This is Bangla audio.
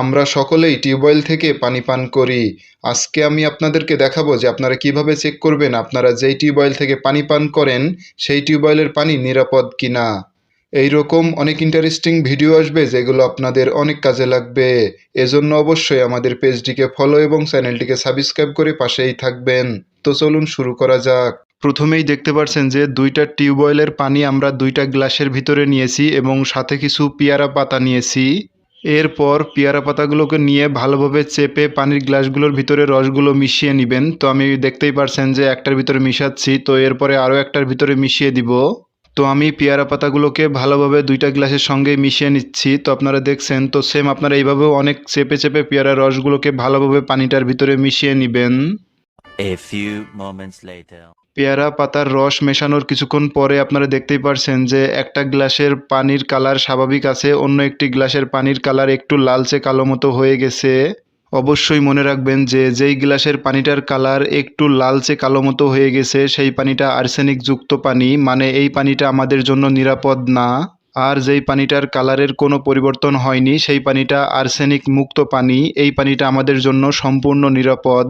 আমরা সকলেই টিউবওয়েল থেকে পানি পান করি। আজকে আমি আপনাদেরকে দেখাবো যে আপনারা কীভাবে চেক করবেন আপনারা যেই টিউবওয়েল থেকে পানি পান করেন, সেই টিউবওয়েলের পানি নিরাপদ কিনা। এই রকম অনেক ইন্টারেস্টিং ভিডিও আসবে যেগুলো আপনাদের অনেক কাজে লাগবে। এজন্য অবশ্যই আমাদের পেজটিকে ফলো এবং চ্যানেলটিকে সাবস্ক্রাইব করে পাশেই থাকবেন। তো চলুন শুরু করা যাক। প্রথমেই দেখতে পাচ্ছেন যে দুইটা টিউবওয়েলের পানি আমরা দুইটা গ্লাসের ভিতরে নিয়েছি এবং সাথে কিছু পেয়ারা পাতা নিয়েছি। এরপর পেয়ারা পাতাগুলোকে নিয়ে ভালোভাবে চেপে পানির গ্লাসগুলোর ভিতরে রসগুলো মিশিয়ে নেবেন। তো আমি দেখতেই পারছেন যে একটার ভিতরে মিশাচ্ছি। তো এরপরে আরও একটার ভিতরে মিশিয়ে দিব। তো আমি পেয়ারা পাতাগুলোকে ভালোভাবে দুইটা গ্লাসের সঙ্গে মিশিয়ে নিচ্ছি। তো আপনারা দেখছেন, তো সেম আপনারা এইভাবেও অনেক চেপে চেপে পেয়ারা রসগুলোকে ভালোভাবে পানিটার ভিতরে মিশিয়ে নেবেন। পেয়ারা পাতার রস মেশানোর কিছুক্ষণ পরে আপনারা দেখতেই পারছেন যে একটা গ্লাসের পানির কালার স্বাভাবিক আছে, অন্য একটি গ্লাসের পানির কালার একটু লালচে কালো মতো হয়ে গেছে। অবশ্যই মনে রাখবেন যে যেই গ্লাসের পানিটার কালার একটু লালচে কালো মতো হয়ে গেছে, সেই পানিটা আর্সেনিক যুক্ত পানি মানে এই পানিটা আমাদের জন্য নিরাপদ না। আর যেই পানিটার কালারের কোনো পরিবর্তন হয়নি, সেই পানিটা আর্সেনিক মুক্ত পানি, এই পানিটা আমাদের জন্য সম্পূর্ণ নিরাপদ।